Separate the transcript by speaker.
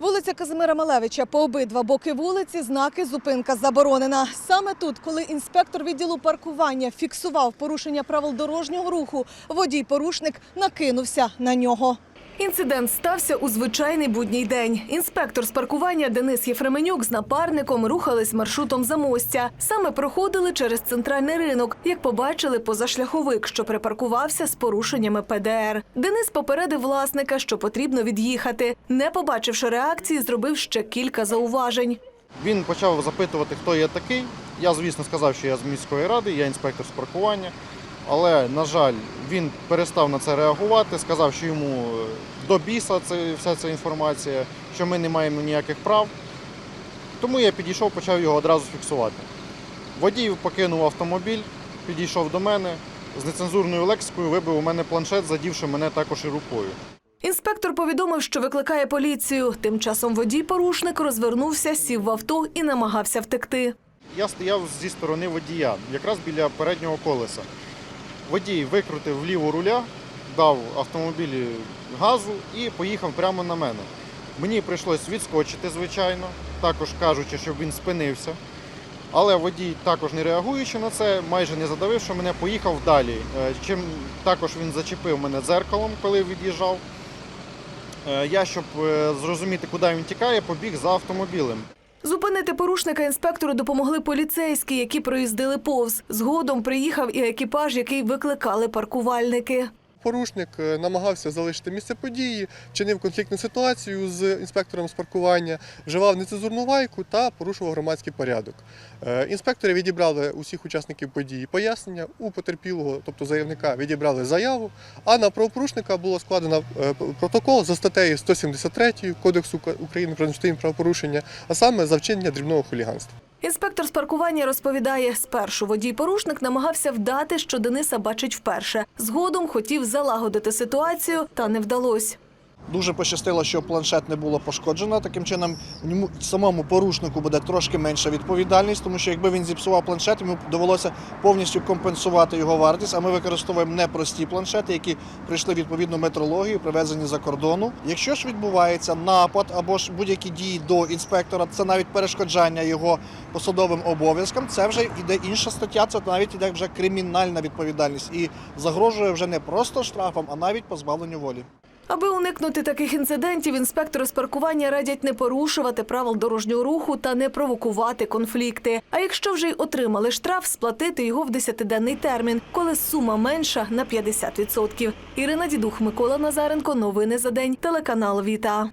Speaker 1: Вулиця Казимира Малевича по обидва боки вулиці знаки зупинка заборонена. Саме тут, коли інспектор відділу паркування фіксував порушення правил дорожнього руху, водій-порушник накинувся на нього. Інцидент стався у звичайний будній день. Інспектор з паркування Денис Єфременюк з напарником рухались маршрутом замостя. Саме проходили через центральний ринок, як побачили позашляховик, що припаркувався з порушеннями ПДР. Денис попередив власника, що потрібно від'їхати. Не побачивши реакції, зробив ще кілька зауважень.
Speaker 2: Він почав запитувати, хто я такий. Я, звісно, сказав, що я з міської ради, я інспектор з паркування. Але, на жаль, він перестав на це реагувати, сказав, що йому е, до біса це, вся ця інформація, що ми не маємо ніяких прав. Тому я підійшов, почав його одразу фіксувати. Водій покинув автомобіль, підійшов до мене, з нецензурною лексикою вибив у мене планшет, задівши мене також і рукою.
Speaker 1: Інспектор повідомив, що викликає поліцію. Тим часом водій-порушник розвернувся, сів в авто і намагався втекти.
Speaker 2: Я стояв зі сторони водія, якраз біля переднього колеса. Водій викрутив вліво руля, дав автомобілі газу і поїхав прямо на мене. Мені прийшлось відскочити, звичайно, також кажучи, щоб він спинився. Але водій, також не реагуючи на це, майже не задавивши мене, поїхав далі. Е, Чим також він зачепив мене дзеркалом, коли від'їжджав. Е, Я, щоб е, зрозуміти, куди він тікає, побіг за автомобілем.
Speaker 1: Зупинити порушника інспектору допомогли поліцейські, які проїздили повз. Згодом приїхав і екіпаж, який викликали паркувальники.
Speaker 3: Порушник е, намагався залишити місце події, чинив конфліктну ситуацію з інспектором з паркування, вживав нецензурну лайку та порушував громадський порядок. Е, Інспектори відібрали усіх учасників події пояснення. У потерпілого, тобто заявника, відібрали заяву. А на правопорушника було складено е, протокол за статтею 173 Кодексу України про адміністративні правопорушення, а саме за вчинення дрібного хуліганства.
Speaker 1: Інспектор з паркування розповідає, спершу водій-порушник намагався вдати, що Дениса бачить вперше. Згодом хотів залагодити ситуацію, та не вдалося.
Speaker 4: Дуже пощастило, що планшет не було пошкоджено. Таким чином, самому порушнику буде трошки менша відповідальність, тому що якби він зіпсував планшет, йому довелося повністю компенсувати його вартість. А ми використовуємо непрості планшети, які пройшли відповідну метрологію, привезені за кордону. Якщо ж відбувається напад або ж будь-які дії до інспектора, це навіть перешкоджання його посадовим обов'язкам. Це вже йде інша стаття, це навіть іде вже кримінальна відповідальність і загрожує вже не просто штрафом, а навіть позбавленню волі.
Speaker 1: Аби уникнути таких інцидентів, інспектори з паркування радять не порушувати правил дорожнього руху та не провокувати конфлікти. А якщо вже й отримали штраф, сплатити його в 10-денний термін, коли сума менша на 50%. Ірина Дідух, Микола Назаренко. Новини за день. Телеканал Віта.